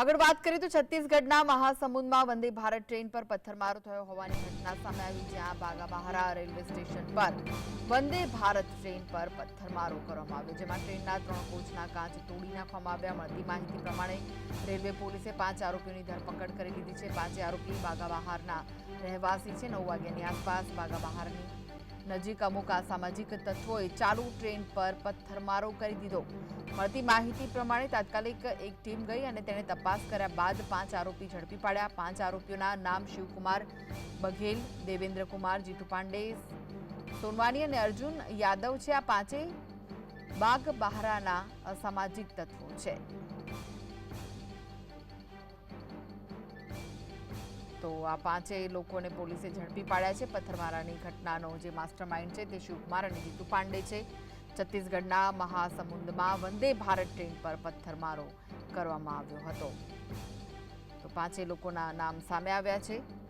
આગળ વાત કરીએ તો છત્તીસગઢના મહાસમુદમાં વંદે ભારત ટ્રેન પર પથ્થરમારો થયો હોવાની ઘટના સામે આવી, જ્યાં બાગાબહારા રેલવે સ્ટેશન પર વંદે ભારત ટ્રેન પર પથ્થરમારો કરવામાં આવ્યો, જેમાં ટ્રેનના ત્રણ કોચના કાચ તોડી નાખવામાં આવ્યા. મળતી માહિતી પ્રમાણે રેલવે પોલીસે પાંચ આરોપીઓની ધરપકડ કરી લીધી છે. પાંચે આરોપી બાગાબહારના રહેવાસી છે. નવ વાગ્યાની આસપાસ બાગાબહારની નજીક અમુક અસામાજિક તત્વોએ ચાલુ ટ્રેન પર પથ્થરમારો કરી દીધો. મળતી માહિતી પ્રમાણે તાત્કાલિક એક ટીમ ગઈ અને તેણે તપાસ કર્યા બાદ પાંચ આરોપી ઝડપી પાડ્યા. પાંચ આરોપીઓના નામ શિવકુમાર બઘેલ દેવેન્દ્ર કુમાર જીતુ પાંડે, સોનવાની અને અર્જુન યાદવ છે. આ પાંચેય બાગ બહારાના અસામાજિક તત્વો છે. તો આ પાંચેય લોકોને પોલીસે ઝડપી પાડ્યા છે. પથ્થરમારાની ઘટનાનો જે માસ્ટરમાઇન્ડ છે તે શિવકુમાર અને જીતુ પાંડે છે. છત્તીસગઢના મહાસમુંદમાં વંદે ભારત ટ્રેન પર પથ્થરમારો કરવામાં આવ્યો હતો. તો પાંચેય લોકોના નામ સામે આવ્યા છે.